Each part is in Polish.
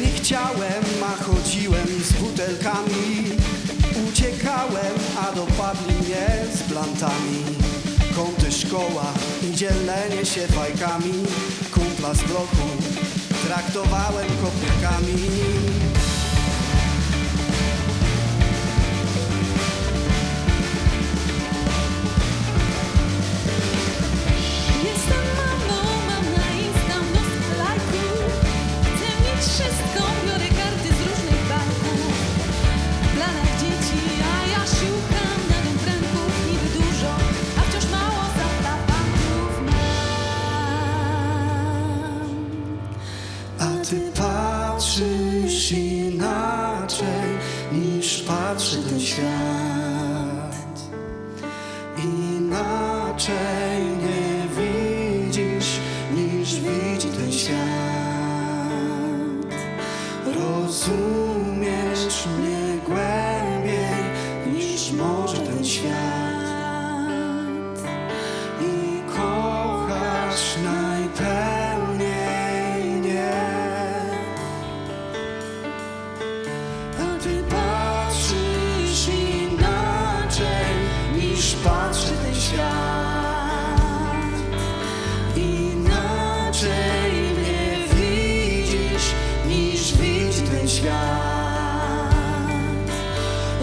Nie, chciałem, a chodziłem z butelkami. Uciekałem, a dopadli mnie z plantami. Kąty szkoła i dzielenie się fajkami. Kumpla z bloku traktowałem kopniakami A ty patrzysz inaczej niż patrzy ten świat. Inaczej nie widzisz niż widzi ten świat. Rozumiesz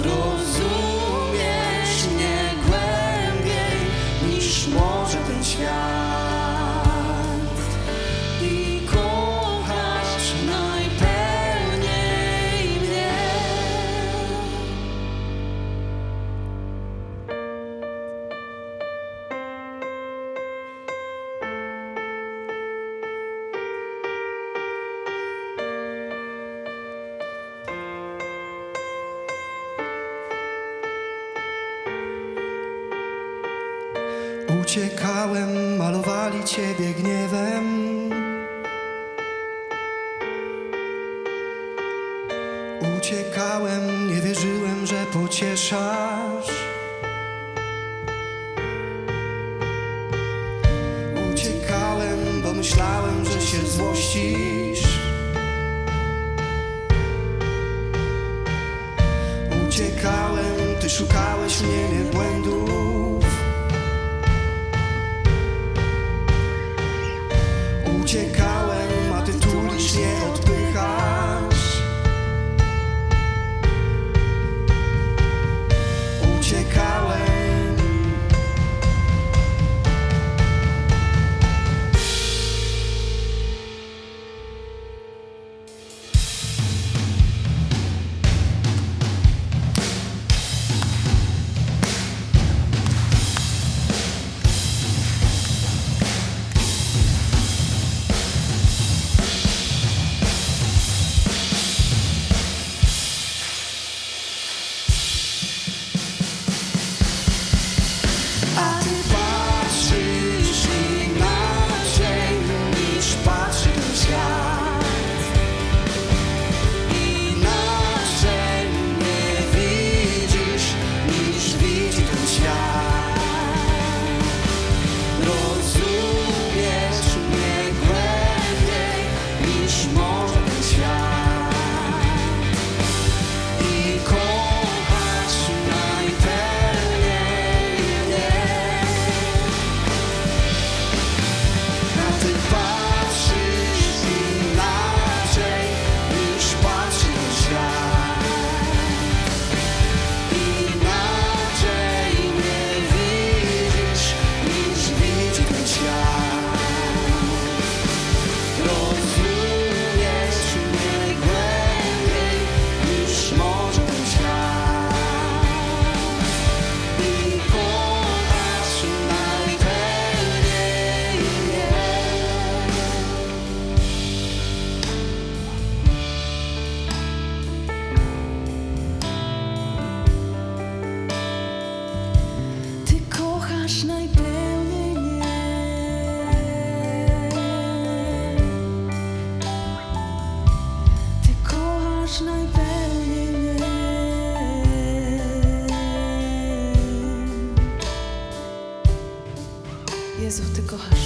cruz. Uciekałem, malowali ciebie gniewem. Uciekałem, nie wierzyłem, że pocieszasz. Uciekałem, bo myślałem, że się złościsz. Uciekałem, ty szukałeś mnie błędów Jezu, Ty kochasz